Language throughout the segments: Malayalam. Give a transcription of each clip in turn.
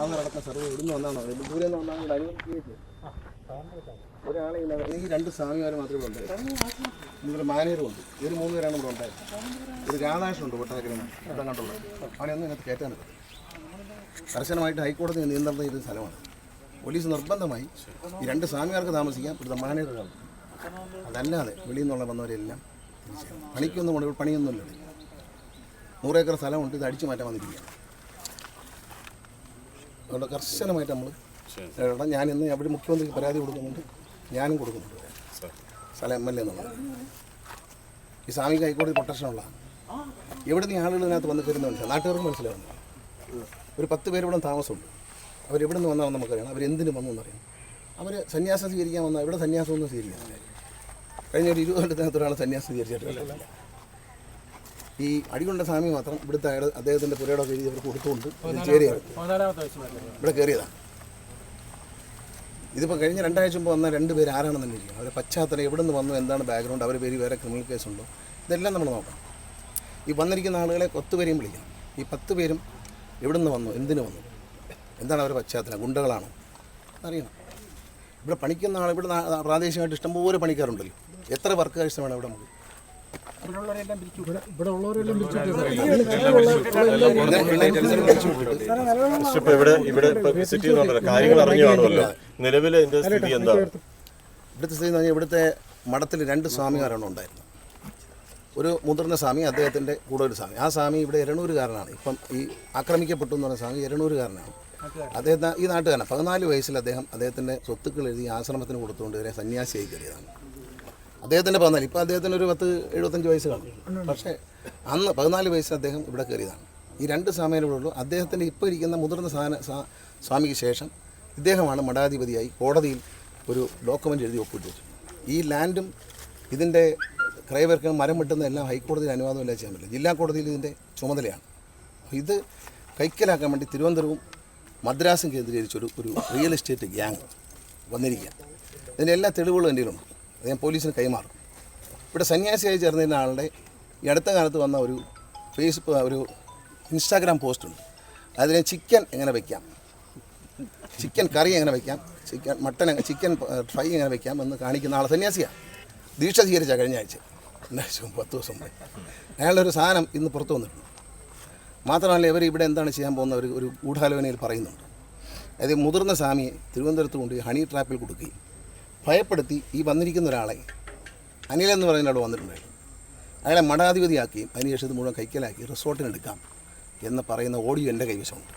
ആധാറടക്കം സർവേ ഇവിടുന്ന് വന്നാണോ? ഇത് ദൂരെ നിന്ന് കൂടെ അനുവദിക്കുകയും ഒരാളെ ഇല്ല. എനിക്ക് രണ്ട് സ്വാമിമാർ മാത്രമേ ഉണ്ടായിരുന്നു ഇവിടെ മാനേജറും ഉണ്ട്. ഇവർ മൂന്ന് പേരാണ് ഇവിടെ ഉണ്ടായത്. ഒരു രാധാകൃഷ്ണുണ്ട് കൊട്ടാരക്കരന്ന് ഇവിടെ കണ്ടുള്ളത് അവനെയൊന്നും ഇതിനകത്ത് കയറ്റാൻ കർശനമായിട്ട് ഹൈക്കോടതി നിയന്ത്രണം ചെയ്ത സ്ഥലമാണ്. പോലീസ് നിർബന്ധമായി ഈ രണ്ട് സ്വാമിമാർക്ക് താമസിക്കാൻ ഇവിടുത്തെ മാനേജറാണ് അതല്ലാതെ വെളിയിൽ നിന്നുള്ള വന്നവരെല്ലാം പണിക്കൊന്നും കൊണ്ട് പണിയൊന്നുമില്ല. നൂറേക്കർ സ്ഥലമുണ്ട്. ഇത് അടിച്ചു മാറ്റാൻ വന്നിരിക്കുകയാണ്. അതുകൊണ്ട് കർശനമായിട്ട് നമ്മൾ എടാ ഞാൻ ഇന്ന് അവിടെ മുഖ്യമന്ത്രിക്ക് പരാതി കൊടുക്കുന്നുണ്ട്. ഞാനും കൊടുക്കുന്നുണ്ട്. സ്ഥലം എം എൽ എ എന്നുള്ളത്. ഈ സാമൂഹിക ഹൈക്കോടതി പ്രൊട്ടക്ഷനുള്ള എവിടെ നിന്ന് ആളുകൾ ഇതിനകത്ത് വന്ന് കയറുന്ന മനസ്സിലാവും നാട്ടുകാർക്ക് മനസ്സിലാവുന്നു. ഒരു പത്ത് പേര് ഇവിടെ താമസമുണ്ട്. അവരെവിടെ നിന്ന് വന്നാണെന്ന് നമുക്കറിയണം. അവരെന്തിനു വന്നു എന്നറിയാം അവർ സന്യാസം സ്വീകരിക്കാൻ വന്നാൽ ഇവിടെ സന്യാസമൊന്നും സ്വീകരിക്കാൻ കഴിഞ്ഞ ഒരു ഇരുപത് കൊല്ലത്തിനകത്ത് ഒരാൾ സന്യാസം സ്വീകരിച്ചിട്ടില്ല. ഈ അടികൊണ്ട സ്വാമി മാത്രം ഇവിടുത്തെ അയാൾ അദ്ദേഹത്തിന്റെ പുരയുടെ എഴുതി അവർക്ക് കൊടുത്തുകൊണ്ട് ചേരിയാണ് ഇവിടെ കയറിയതാണ് ഇതിപ്പോൾ കഴിഞ്ഞ രണ്ടാഴ്ച മുമ്പ് വന്ന രണ്ട് പേര് ആരാണെന്ന് അന്വേഷിക്കണം അവരെ പശ്ചാത്തലം എവിടെ നിന്ന് വന്നു എന്താണ് ബാക്ക്ഗ്രൗണ്ട് അവർ പേര് വേറെ ക്രിമിനൽ കേസുണ്ടോ ഇതെല്ലാം നമ്മൾ നോക്കാം ഈ വന്നിരിക്കുന്ന ആളുകളെ പത്ത് പേരെയും വിളിക്കാം. ഈ പത്ത് പേരും എവിടെ നിന്ന് വന്നു എന്തിനു വന്നു? എന്താണ് അവരുടെ പശ്ചാത്തലം? ഗുണ്ടകളാണോ? അറിയണം. ഇവിടെ പണിക്കുന്ന ആൾ ഇവിടെ പ്രാദേശികമായിട്ട് ഇഷ്ടംപോലെ പണിക്കാരുണ്ടല്ലോ. എത്ര വർക്ക് ആവശ്യമാണ് ഇവിടെ നമുക്ക്? ഇപ്പൊ ഇവിടെ ഇവിടെ വിസിറ്റ് ചെയ്യുന്നുണ്ടല്ലോ കാര്യങ്ങൾ അറിഞ്ഞു കാണുമല്ലോ. നിലവിലെ ഇതിന്റെ സ്ഥിതി എന്താ? ഇവിടുത്തെ സ്ഥിതി എന്ന് പറഞ്ഞാൽ ഇവിടുത്തെ മഠത്തിൽ രണ്ട് സ്വാമിമാരാണ് ഉണ്ടായിരുന്നത്. ഒരു മുതിർന്ന സ്വാമി അദ്ദേഹത്തിന്റെ കൂടെ ഒരു സ്വാമി. ആ സ്വാമി ഇവിടെ എരണൂരുകാരനാണ്. ഇപ്പം ഈ ആക്രമിക്കപ്പെട്ടു എന്ന് പറഞ്ഞ സ്വാമി എരണൂരുകാരനാണ്. അദ്ദേഹത്തെ ഈ നാട്ടുകാരനാണ്. പതിനാല് വയസ്സിൽ അദ്ദേഹം അദ്ദേഹത്തിന്റെ സ്വത്തുക്കൾ എഴുതി ആശ്രമത്തിന് കൊടുത്തുകൊണ്ട് ഇവരെ സന്യാസിയായി കയറിയതാണ്. അദ്ദേഹത്തിന്റെ പതിനാല്. ഇപ്പോൾ അദ്ദേഹത്തിന് ഒരു പത്ത് എഴുപത്തഞ്ച് വയസ്സ് കാണും പക്ഷേ അന്ന് പതിനാല് വയസ്സ് അദ്ദേഹം ഇവിടെ കയറിയതാണ്. ഈ രണ്ട് സ്വാമിയുടെ ഇവിടെ ഉള്ളൂ. അദ്ദേഹത്തിന്റെ ഇപ്പോൾ ഇരിക്കുന്ന മുതിർന്ന സാന സ്വാ- സ്വാമിക്ക് ശേഷം ഇദ്ദേഹമാണ് മഠാധിപതിയായി കോടതിയിൽ ഒരു ഡോക്യുമെന്റ് എഴുതി ഒപ്പിട്ട്. വെച്ചു ഈ ലാൻഡും ഇതിന്റെ ക്രൈവർക്ക് മരം വെട്ടുന്ന എല്ലാം ഹൈക്കോടതിയിൽ അനുവാദമില്ല ചെയ്യാൻ പറ്റില്ല. ജില്ലാ കോടതിയിൽ ഇതിന്റെ ചുമതലയാണ്. ഇത് കൈക്കലാക്കാൻ വേണ്ടി തിരുവനന്തപുരവും മദ്രാസും കേന്ദ്രീകരിച്ചൊരു ഒരു റിയൽ എസ്റ്റേറ്റ് ഗ്യാങ് വന്നിരിക്കുക ഇതിന്റെ എല്ലാ തെളിവുകളും എന്റെ ഞാൻ പോലീസിന് കൈമാറും. ഇവിടെ സന്യാസിയായി ചേർന്നിരുന്ന ആളുടെ ഈ അടുത്ത കാലത്ത് വന്ന ഒരു ഫേസ്ബുക്ക് ഒരു ഇൻസ്റ്റാഗ്രാം പോസ്റ്റ് ഉണ്ട്. അതിന് ചിക്കൻ എങ്ങനെ വയ്ക്കാം ചിക്കൻ കറി എങ്ങനെ വയ്ക്കാം ചിക്കൻ മട്ടൻ ചിക്കൻ ഫ്രൈ എങ്ങനെ വയ്ക്കാം എന്ന് കാണിക്കുന്ന ആളെ സന്യാസിയാണ് ദീക്ഷ സ്വീകരിച്ച കഴിഞ്ഞ ആഴ്ച. രണ്ടാഴ്ച പത്ത് ദിവസം മുമ്പ്. അയാളുടെ ഒരു സാധനം ഇന്ന് പുറത്തു വന്നിട്ടുണ്ട്. മാത്രമല്ല ഇവർ ഇവിടെ എന്താണ് ചെയ്യാൻ പോകുന്ന ഒരു ഒരു ഗൂഢാലോചനയിൽ പറയുന്നുണ്ട്. അതായത് മുതിർന്ന സ്വാമിയെ തിരുവനന്തപുരത്ത് കൊണ്ട് ഹണി ട്രാപ്പിൽ കൊടുക്കുകയും ഭയപ്പെടുത്തി ഈ വന്നിരിക്കുന്ന ഒരാളെ അനിൽ എന്ന് പറയുന്ന അവിടെ വന്നിട്ടുണ്ടായിരുന്നു. അയാളെ മഠാധിപതിയാക്കുകയും അതിനുശേഷം ഇത് മുഴുവൻ കൈക്കലാക്കി റിസോർട്ടിനെടുക്കാം എന്ന് പറയുന്ന ഓഡിയോ എന്റെ കൈവശമുണ്ട്.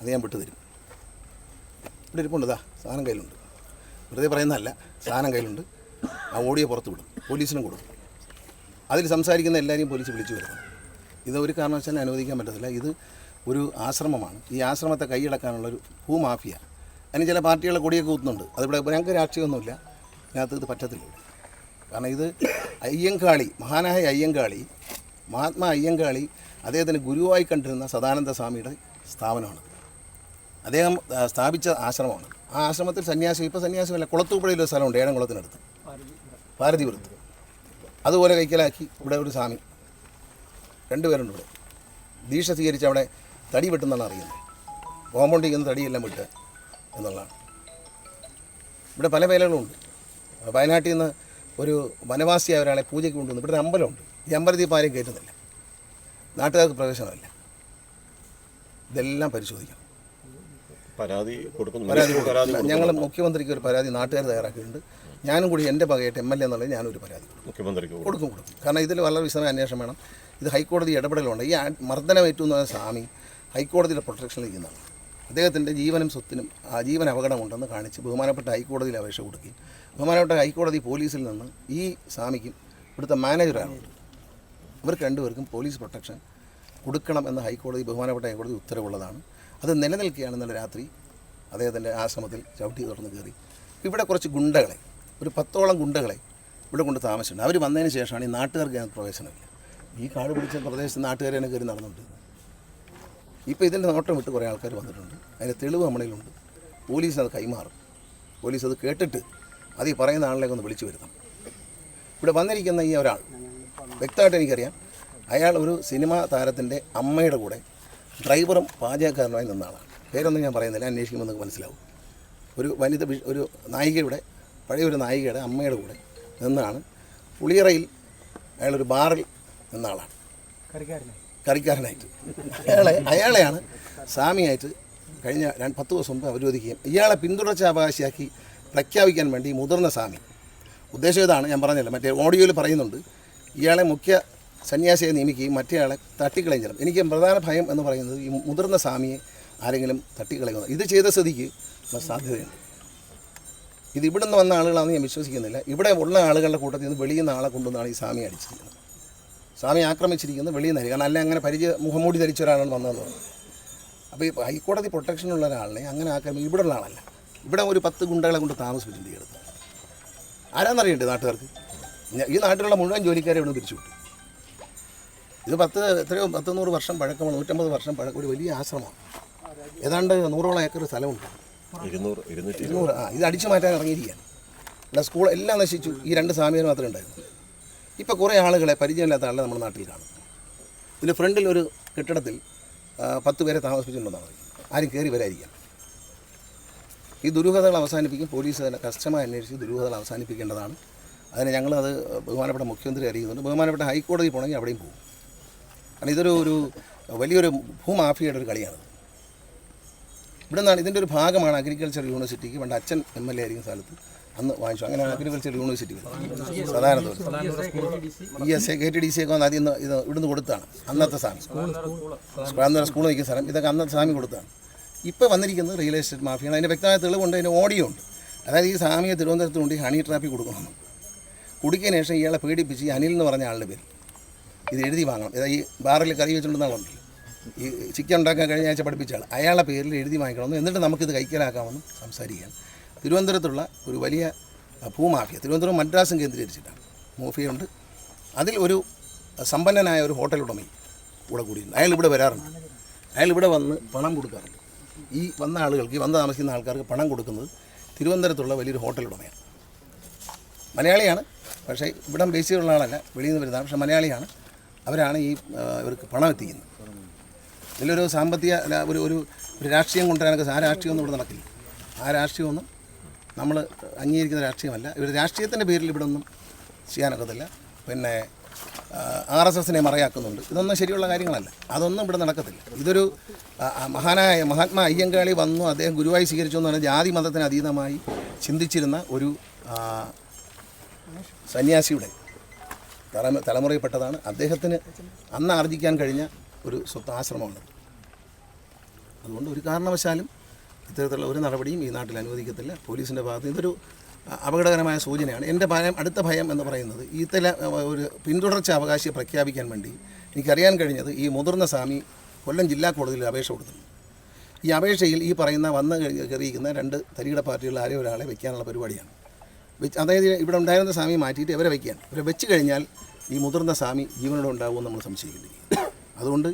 അത് ഞാൻ വിട്ടുതരും ഇവിടെ ഇരിപ്പുണ്ട് ഇതാ സാധനം കയ്യിലുണ്ട്. വെറുതെ പറയുന്നതല്ല സാധനം കയ്യിലുണ്ട്. ആ ഓഡിയോ പുറത്ത് വിടും പോലീസിനും കൊടുക്കും. അതിൽ സംസാരിക്കുന്ന എല്ലാവരെയും പോലീസ് വിളിച്ചു വരുന്നു ഇത് ഒരു കാരണവശാലും അനുവദിക്കാൻ പറ്റത്തില്ല. ഇത് ഒരു ആശ്രമമാണ്. ഈ ആശ്രമത്തെ കൈയടക്കാനുള്ളൊരു ഭൂമാഫിയ അതിന് ചില പാർട്ടികളെ കൊടിയൊക്കെ കൂത്തുന്നുണ്ട്. അതിവിടെ ഞങ്ങൾക്ക് രാഷ്ട്രീയമൊന്നുമില്ല. ഇതിനകത്ത് ഇത് പറ്റത്തില്ല. കാരണം ഇത് അയ്യങ്കാളി മഹാനായ അയ്യങ്കാളി മഹാത്മാ അയ്യങ്കാളി അദ്ദേഹത്തിന് ഗുരുവായി കണ്ടിരുന്ന സദാനന്ദ സ്വാമിയുടെ സ്ഥാപനമാണ്. അദ്ദേഹം സ്ഥാപിച്ച ആശ്രമമാണ്. ആ ആശ്രമത്തിൽ സന്യാസി ഇപ്പോൾ സന്യാസിയല്ല കുളത്തൂപ്പുഴയിൽ ഒരു സ്ഥലമുണ്ട് ഏഴംകുളത്തിനടുത്ത്. ഭാരതിപുരത്ത് അതുപോലെ കൈക്കലാക്കി ഇവിടെ ഒരു സ്വാമി. രണ്ടുപേരുണ്ട് ഇവിടെ. ദീക്ഷ സ്വീകരിച്ച് അവിടെ തടി വെട്ടുന്നതാണ് അറിയുന്നത് കോമ്പൗണ്ടിൽ നിന്ന് തടിയെല്ലാം വിട്ട് എന്നുള്ളതാണ്. ഇവിടെ പല വേലകളുമുണ്ട് വയനാട്ടിൽ നിന്ന് ഒരു വനവാസിയായ ഒരാളെ പൂജയ്ക്ക് കൊണ്ടുവന്നു ഇവിടെ ഒരു അമ്പലമുണ്ട്. ഈ അമ്പലത്തിൽ പാരം കയറ്റുന്നില്ല. നാട്ടുകാർക്ക് പ്രവേശനമല്ല. ഇതെല്ലാം പരിശോധിക്കണം. പരാതി കൊടുക്കുന്നു. പരാതി ഞങ്ങൾ മുഖ്യമന്ത്രിക്ക് ഒരു പരാതി നാട്ടുകാർ തയ്യാറാക്കിയിട്ടുണ്ട്. ഞാനും കൂടി എന്റെ പകയായിട്ട് എം എൽ എ എന്നുള്ളത് ഞാനൊരു പരാതി മുഖ്യമന്ത്രിക്ക് കൊടുക്കും. കൊടുക്കും കാരണം ഇതിൽ വളരെ വിശദമായ അന്വേഷണം വേണം. ഇത് ഹൈക്കോടതി ഇടപെടലുണ്ട്. ഈ മർദ്ദനം മർദ്ദനമേറ്റു എന്ന് പറഞ്ഞ സ്വാമി ഹൈക്കോടതിയുടെ പ്രൊട്ടക്ഷനിൽ ഇരിക്കുന്നതാണ്. അദ്ദേഹത്തിന്റെ ജീവനും സ്വത്തിനും ആ ജീവൻ അപകടമുണ്ടെന്ന് കാണിച്ച് ബഹുമാനപ്പെട്ട ഹൈക്കോടതിയിൽ അപേക്ഷ കൊടുക്കുകയും ബഹുമാനപ്പെട്ട ഹൈക്കോടതി പോലീസിൽ നിന്ന് ഈ സ്വാമിക്കും ഇവിടുത്തെ മാനേജറാണുണ്ട് ഇവർക്ക് രണ്ടുപേർക്കും പോലീസ് പ്രൊട്ടക്ഷൻ കൊടുക്കണം എന്ന് ഹൈക്കോടതി ബഹുമാനപ്പെട്ട ഹൈക്കോടതി ഉത്തരവുള്ളതാണ്. അത് നിലനിൽക്കുകയാണ് ഇന്നലെ രാത്രി അദ്ദേഹത്തിന്റെ ആശ്രമത്തിൽ ചവിട്ടി തുറന്ന് കയറി. ഇവിടെ കുറച്ച് ഗുണ്ടകളെ ഒരു പത്തോളം ഗുണ്ടകളെ ഇവിടെ കൊണ്ട് താമസിച്ചിട്ടുണ്ട്. അവർ വന്നതിന് ശേഷമാണ് ഈ നാട്ടുകാർക്ക് പ്രവേശനമില്ല. ഈ കാട് പിടിച്ച പ്രദേശത്ത് നാട്ടുകാരെ കയറി നടന്നുകൊണ്ട് ഇപ്പോൾ ഇതിന്റെ നോട്ടം വിട്ട് കുറേ ആൾക്കാർ വന്നിട്ടുണ്ട്. അതിന്റെ തെളിവ് നമ്മളിലുണ്ട് പോലീസ് അത് കൈമാറും. പോലീസ് അത് കേട്ടിട്ട് അത് ഈ പറയുന്ന ആളിലേക്ക് ഒന്ന് വിളിച്ചു വരുത്തണം. ഇവിടെ വന്നിരിക്കുന്ന ഈ ഒരാൾ വ്യക്തമായിട്ട് എനിക്കറിയാം അയാൾ ഒരു സിനിമാ താരത്തിന്റെ അമ്മയുടെ കൂടെ ഡ്രൈവറും പാചകക്കാരനുമായി നിന്ന ആളാണ്. പേരൊന്നും ഞാൻ പറയുന്നില്ല അന്വേഷിക്കുമ്പോൾ നിങ്ങൾക്ക് മനസ്സിലാവും. ഒരു വനിത ഒരു നായികയുടെ പഴയ ഒരു നായികയുടെ അമ്മയുടെ കൂടെ നിന്നാണ് പുളിയറയിൽ അയാളൊരു ബാറിൽ നിന്ന ആളാണ്. കറിക്കാരനായിട്ട്. അയാളെ അയാളെയാണ് സ്വാമിയായിട്ട് കഴിഞ്ഞ പത്ത് ദിവസം മുമ്പ് അവരോധിക്കുകയും ഇയാളെ പിന്തുടർച്ച അവകാശിയാക്കി പ്രഖ്യാപിക്കാൻ വേണ്ടി മുതിർന്ന സ്വാമി. ഉദ്ദേശം ഇതാണ് ഞാൻ പറഞ്ഞല്ലോ മറ്റേ ഓഡിയോയിൽ പറയുന്നുണ്ട് ഇയാളെ മുഖ്യ സന്യാസിയെ നിയമിക്കുകയും മറ്റേയാളെ തട്ടിക്കളയും എനിക്ക് പ്രധാന ഭയം എന്ന് പറയുന്നത് ഈ മുതിർന്ന സ്വാമിയെ ആരെങ്കിലും തട്ടിക്കളയുന്നത്. ഇത് ചെയ്ത സ്ഥിതിക്ക് സാധ്യതയുണ്ട്. ഇത് ഇവിടുന്ന് വന്ന ആളുകളാണെന്ന് ഞാൻ വിശ്വസിക്കുന്നില്ല. ഇവിടെ ഉള്ള ആളുകളുടെ കൂട്ടത്തിൽ നിന്ന് വെളിയിൽ നിന്ന് ആളെ കൊണ്ടുവന്നാണ് ഈ സ്വാമി അടിച്ചിരിക്കുന്നത്. സ്വാമി ആക്രമിച്ചിരിക്കുന്നു വെളിയിൽ നിന്ന് കാരണം അല്ല അങ്ങനെ പരിചയ മുഖംമൂടി ധരിച്ച ഒരാളാണ് വന്നതെന്ന് പറഞ്ഞു അപ്പോൾ ഈ ഹൈക്കോടതി പ്രൊട്ടക്ഷനുള്ള ഒരാളിനെ അങ്ങനെ ആക്രമിക്കും ഇവിടെ ഉള്ള ആളല്ല. ഇവിടെ ഒരു പത്ത് ഗുണ്ടകളെ കൊണ്ട് താമസിപ്പിച്ചിട്ടുണ്ട് ഈ അടുത്ത് ആരാന്നറിയണ്ടേ നാട്ടുകാർക്ക്? ഈ നാട്ടിലുള്ള മുഴുവൻ ജോലിക്കാരെ ഇവിടെ പിരിച്ചു വിട്ടു. ഇത് പത്ത് എത്രയോ പത്ത് നൂറ് വർഷം പഴക്കമാണ് നൂറ്റമ്പത് വർഷം പഴക്കം ഒരു വലിയ ആശ്രമമാണ്. ഏതാണ്ട് നൂറോളം ഏക്കർ സ്ഥലമുണ്ട്. ഇരുന്നൂറ് ഇരുന്നൂറ് ആ ഇത് അടിച്ചു മാറ്റാൻ ഇറങ്ങിയിരിക്കുകയാണ്. ഇവിടെ സ്കൂൾ എല്ലാം നശിച്ചു. ഈ രണ്ട് സ്വാമികൾ മാത്രമേ ഉണ്ടായിരുന്നു ഇപ്പോൾ കുറേ ആളുകളെ പരിചയമില്ലാത്ത ആളെ നമ്മുടെ നാട്ടിൽ കാണും. ഇതിന്റെ ഫ്രണ്ടിൽ ഒരു കെട്ടിടത്തിൽ പത്ത് പേരെ താമസിപ്പിച്ചിട്ടുണ്ടെന്നാണ്. ആരും കയറി വരായിരിക്കാം ഈ ദുരൂഹതകൾ അവസാനിപ്പിക്കും. പോലീസ് തന്നെ കസ്റ്റമായി അന്വേഷിച്ച് ദുരൂഹതകൾ അവസാനിപ്പിക്കേണ്ടതാണ്. അതിന് ഞങ്ങളത് ബഹുമാനപ്പെട്ട മുഖ്യമന്ത്രി അറിയിക്കുന്നുണ്ട്. ബഹുമാനപ്പെട്ട ഹൈക്കോടതി പോകണമെങ്കിൽ അവിടെയും പോകും. കാരണം ഇതൊരു ഒരു വലിയൊരു ഭൂമാഫിയയുടെ ഒരു കളിയാണ്. ഇവിടെ നിന്നാണ് ഇതിന്റെ ഒരു ഭാഗമാണ് അഗ്രികൾച്ചർ യൂണിവേഴ്സിറ്റിക്ക് പണ്ട് അച്ഛൻ എം എൽ എ ആയിരിക്കുന്ന സ്ഥലത്ത്. അന്ന് വാങ്ങിച്ചു. അങ്ങനെ അഗ്രികൾച്ചർ യൂണിവേഴ്സിറ്റി സാധാരണ E S K T D C ഒക്കെ ആദ്യം ഇത് ഇവിടുന്ന് കൊടുത്താണ്. അന്നത്തെ സാമി. അന്നത്തെ സ്കൂളിൽ നിൽക്കുന്ന സ്ഥലം. ഇതൊക്കെ അന്നത്തെ സ്വാമി കൊടുത്താണ്. ഇപ്പോൾ വന്നിരിക്കുന്നത് റിയൽ എസ്റ്റേറ്റ് മാഫിയാണ് അതിന്റെ വ്യക്തമായ തെളിവുണ്ട്. അതിന് ഓഡിയോ ഉണ്ട്. അതായത് ഈ സ്വാമിയെ തിരുവനന്തപുരത്ത് കൊണ്ട് ഹണി ട്രാഫിക് കൊടുക്കണമെന്ന് കുടിക്കിയതിന് ശേഷം ഇയാളെ പേടിപ്പിച്ച് ഈ അനിൽ എന്ന് പറഞ്ഞ ആളുടെ പേര്. ഇത് എഴുതി വാങ്ങണം. ഇതാ ഈ ബാറിൽ കറി വെച്ചിട്ടുണ്ടെന്ന ആളുണ്ടല്ലോ. ഈ ചിക്കൻ ഉണ്ടാക്കാൻ കഴിഞ്ഞ ആഴ്ച പഠിപ്പിച്ച ആൾ. അയാളുടെ പേരിൽ എഴുതി വാങ്ങിക്കണമെന്ന്. എന്നിട്ട് നമുക്കിത് കൈക്കലാക്കാമെന്ന് സംസാരിക്കാൻ തിരുവനന്തപുരത്തുള്ള ഒരു വലിയ ഭൂമാഫിയ തിരുവനന്തപുരം മദ്രാസും കേന്ദ്രീകരിച്ചിട്ടാണ്. മൂഫിയുണ്ട്. അതിൽ ഒരു സമ്പന്നനായ ഒരു ഹോട്ടൽ ഉടമയും കൂടെ കൂടിയിട്ടുണ്ട്. അയാൾ ഇവിടെ വരാറുണ്ട്. അയാൾ ഇവിടെ വന്ന് പണം കൊടുക്കാറുണ്ട്. ഈ വന്ന ആളുകൾക്ക് ഈ വന്ന് താമസിക്കുന്ന ആൾക്കാർക്ക് പണം കൊടുക്കുന്നത് തിരുവനന്തപുരത്തുള്ള വലിയൊരു ഹോട്ടൽ ഉടമയാണ്. മലയാളിയാണ്. പക്ഷേ ഇവിടം ബേസ് ചെയ്തുള്ള ആളല്ല. വെളിയിൽ നിന്ന് വരുന്നതാണ്. പക്ഷേ മലയാളിയാണ്. അവരാണ് ഈ ഇവർക്ക് പണം എത്തിക്കുന്നത്. ഇതിലൊരു സാമ്പത്തിക ഒരു ഒരു രാഷ്ട്രീയം കൊണ്ടുവരാനൊക്കെ ആ രാഷ്ട്രീയമൊന്നും ഇവിടെ നടക്കില്ല. ആ രാഷ്ട്രീയമൊന്നും നമ്മൾ അംഗീകരിക്കുന്ന രാഷ്ട്രീയമല്ല. ഇവർ രാഷ്ട്രീയത്തിന്റെ പേരിൽ ഇവിടെ ഒന്നും ചെയ്യാനൊക്കത്തില്ല. പിന്നെ ആർ എസ് എസിനെ മറയാക്കുന്നുണ്ട്. ഇതൊന്നും ശരിയുള്ള കാര്യങ്ങളല്ല. അതൊന്നും ഇവിടെ നടക്കത്തില്ല. ഇതൊരു മഹാനായ മഹാത്മാ അയ്യങ്കാളി വന്നു അദ്ദേഹം ഗുരുവായി സ്വീകരിച്ചു എന്ന് പറഞ്ഞാൽ ജാതി മതത്തിന് അതീതമായി ചിന്തിച്ചിരുന്ന ഒരു സന്യാസിയുടെ തലമു തലമുറയിൽപ്പെട്ടതാണ് അദ്ദേഹത്തിന് അന്ന് ആർജിക്കാൻ കഴിഞ്ഞ ഒരു സ്വത്ത് ആശ്രമമാണ് അതുകൊണ്ട് ഒരു കാരണവശാലും ഇത്തരത്തിലുള്ള ഒരു നടപടിയും ഈ നാട്ടിൽ അനുവദിക്കത്തില്ല. പോലീസിന്റെ ഭാഗത്ത് ഇതൊരു അപകടകരമായ സൂചനയാണ്. എന്റെ ഭയം അടുത്ത ഭയം എന്ന് പറയുന്നത് ഈ തല ഒരു പിന്തുടർച്ച അവകാശിയെ പ്രഖ്യാപിക്കാൻ വേണ്ടി എനിക്കറിയാൻ കഴിഞ്ഞത് ഈ മുതിർന്ന സ്വാമി കൊല്ലം ജില്ലാ കോടതിയിൽ അപേക്ഷ കൊടുത്തിട്ടുണ്ട്. ഈ അപേക്ഷയിൽ ഈ പറയുന്ന വന്ന് കയറിയിരിക്കുന്ന രണ്ട് തരികിട പാർട്ടികളിൽ ആരെയും ഒരാളെ വെക്കാനുള്ള പരിപാടിയാണ്. വെച്ച് അതായത് ഇവിടെ ഉണ്ടായിരുന്ന സ്വാമി മാറ്റിയിട്ട് ഇവരെ വയ്ക്കാൻ ഇവരെ വെച്ച് കഴിഞ്ഞാൽ ഈ മുതിർന്ന സ്വാമി ജീവനോടെ ഉണ്ടാകുമെന്ന് നമ്മൾ സംശയിക്കേണ്ടി അതുകൊണ്ട്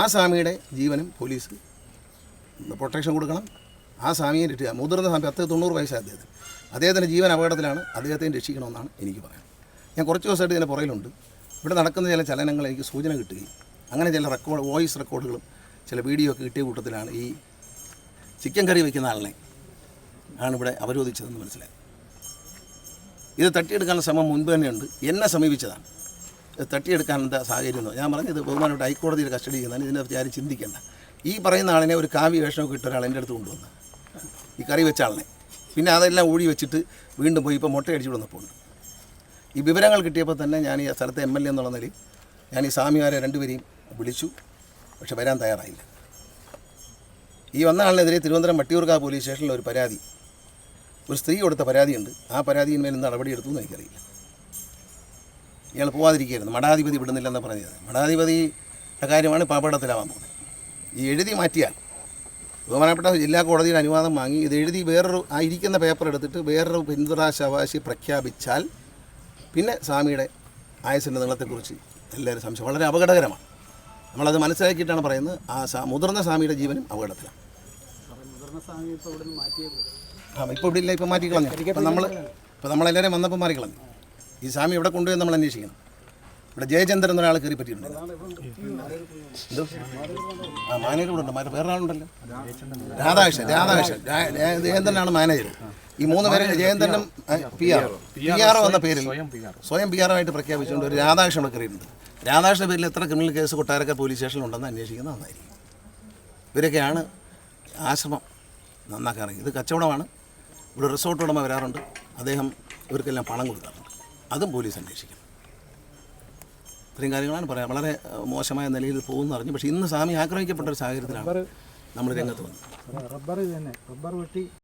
ആ സ്വാമിയുടെ ജീവനും പോലീസ് പ്രൊട്ടക്ഷൻ കൊടുക്കണം. ആ സ്വാമിയെ രക്ഷിക്കുക മുതിർന്ന സ്വാമി പത്ത് തൊണ്ണൂറ് വയസ്സായ അദ്ദേഹത്തിന്. അദ്ദേഹത്തിന്റെ ജീവൻ അപകടത്തിലാണ് അദ്ദേഹത്തെ രക്ഷിക്കണമെന്നാണ് എനിക്ക് പറയാൻ ഞാൻ കുറച്ച് ദിവസമായിട്ട് ഇതിന്റെ പുറയിലുണ്ട് ഇവിടെ നടക്കുന്ന ചില ചലനങ്ങൾ എനിക്ക് സൂചന കിട്ടുകയും അങ്ങനെ ചില റെക്കോർഡ് വോയിസ് റെക്കോർഡുകളും ചില വീഡിയോ ഒക്കെ കിട്ടിയ കൂട്ടത്തിലാണ് ഈ ചിക്കൻ കറി വയ്ക്കുന്ന ആളിനെ ആണ് ഇവിടെ അവരോധിച്ചതെന്ന് മനസ്സിലായി ഇത് തട്ടിയെടുക്കാനുള്ള ശ്രമം മുൻപ് തന്നെയുണ്ട്. എന്നെ സമീപിച്ചതാണ്. ഇത് തട്ടിയെടുക്കാനുള്ള സാഹചര്യം ഞാൻ പറഞ്ഞത് ബഹുമാനപ്പെട്ട ഹൈക്കോടതിയിൽ കസ്റ്റഡി ചെയ്യുന്നതാണ് ഇതിനെ ആരും ചിന്തിക്കേണ്ട. ഈ പറയുന്ന ആളിനെ ഒരു കാവ്യ വേഷമൊക്കെ ഇട്ട ഒരാൾ എന്റെ അടുത്ത് കൊണ്ടുവന്ന്. ഈ കറി വെച്ച ആളിനെ. പിന്നെ അതെല്ലാം ഊഴി വെച്ചിട്ട് വീണ്ടും പോയി ഇപ്പോൾ മുട്ട അടിച്ചു വന്നപ്പോൾ ഈ വിവരങ്ങൾ കിട്ടിയപ്പോൾ തന്നെ ഞാൻ ഈ സ്ഥലത്തെ എം എൽ എ എന്നുള്ള നിലയിൽ ഞാൻ ഈ സ്വാമിമാരെ രണ്ടുപേരെയും വിളിച്ചു. പക്ഷെ വരാൻ തയ്യാറായില്ല. ഈ വന്ന ആളിനെതിരെ തിരുവനന്തപുരം വട്ടിയൂർക്കാവ് പോലീസ് സ്റ്റേഷനിൽ ഒരു പരാതി ഒരു സ്ത്രീ കൊടുത്ത പരാതിയുണ്ട്. ആ പരാതിയിന്മേൽ ഇന്ന് നടപടിയെടുത്തു എന്ന് എനിക്കറിയില്ല. ഇയാൾ പോവാതിരിക്കുകയായിരുന്നു. മഠാധിപതി വിടുന്നില്ലെന്ന് പറഞ്ഞത്. മഠാധിപതിയുടെ കാര്യമാണ് പാപടത്തിലാവാൻ പോകുന്നത്. ഈ എഴുതി മാറ്റിയാൽ ബഹുമാനപ്പെട്ട ജില്ലാ കോടതിയുടെ അനുവാദം വാങ്ങി ഇത് എഴുതി വേറൊരു ആ ഇരിക്കുന്ന പേപ്പർ എടുത്തിട്ട് വേറൊരു ശവാശി പ്രഖ്യാപിച്ചാൽ പിന്നെ സ്വാമിയുടെ ആയുസിന്റെ നീളത്തെക്കുറിച്ച് എല്ലാവരും സംശയം. വളരെ അപകടകരമാണ്. നമ്മളത് മനസ്സിലാക്കിയിട്ടാണ് പറയുന്നത്. ആ മുതിർന്ന സ്വാമിയുടെ ജീവനും അപകടത്തിലാണ്. ആ ഇപ്പോൾ ഇവിടെ ഇല്ല ഇപ്പോൾ മാറ്റി കളഞ്ഞു ഇപ്പം നമ്മൾ ഇപ്പം നമ്മളെല്ലാവരും വന്നപ്പോൾ മാറി കളഞ്ഞു ഈ സ്വാമി ഇവിടെ കൊണ്ടുപോയി നമ്മൾ അന്വേഷിക്കണം. ഇവിടെ ജയചന്ദ്രൻ എന്നൊരാൾ കയറി പറ്റിയിട്ടുണ്ട്. എന്തോ? ആ മാനേജർ ഇവിടെ ഉണ്ട്. വേറെ ആളുണ്ടല്ലോ രാധാകൃഷ്ണൻ രാധാകൃഷ്ണൻ. ജയചന്ദ്രനാണ് മാനേജർ ഈ മൂന്ന് പേര് ജയചന്ദ്രനും പി ആർ പി ആർ എന്ന പേരിൽ സ്വയം പി ആറുമായിട്ട് പ്രഖ്യാപിച്ചുകൊണ്ട് ഒരു രാധാകൃഷ്ണൻ ഇവിടെ കയറിയിട്ടുണ്ട്. രാധാകൃഷ്ണ പേരിൽ എത്ര ക്രിമിനൽ കേസ് കൊട്ടാരൊക്കെ പോലീസ് സ്റ്റേഷനിൽ ഉണ്ടെന്ന് അന്വേഷിക്കുന്നത് നന്നായിരിക്കും. ഇവരൊക്കെയാണ് ആശ്രമം നന്നാക്കാറ് ഇത് കച്ചവടമാണ്. ഇവിടെ റിസോർട്ട് ഉടമ വരാറുണ്ട്. അദ്ദേഹം ഇവർക്കെല്ലാം പണം കൊടുക്കാറുണ്ട്. അതും പോലീസ് അന്വേഷിക്കണം ഇത്രയും കാര്യങ്ങളാണ് പറയാം. വളരെ മോശമായ നിലയിൽ പോകുമെന്ന് അറിഞ്ഞു. പക്ഷേ ഇന്ന് സ്വാമി ആക്രമിക്കപ്പെട്ട ഒരു സാഹചര്യത്തിലാണ് നമ്മൾ രംഗത്ത് വന്നത്. റബ്ബർ തന്നെ റബ്ബർ വെട്ടി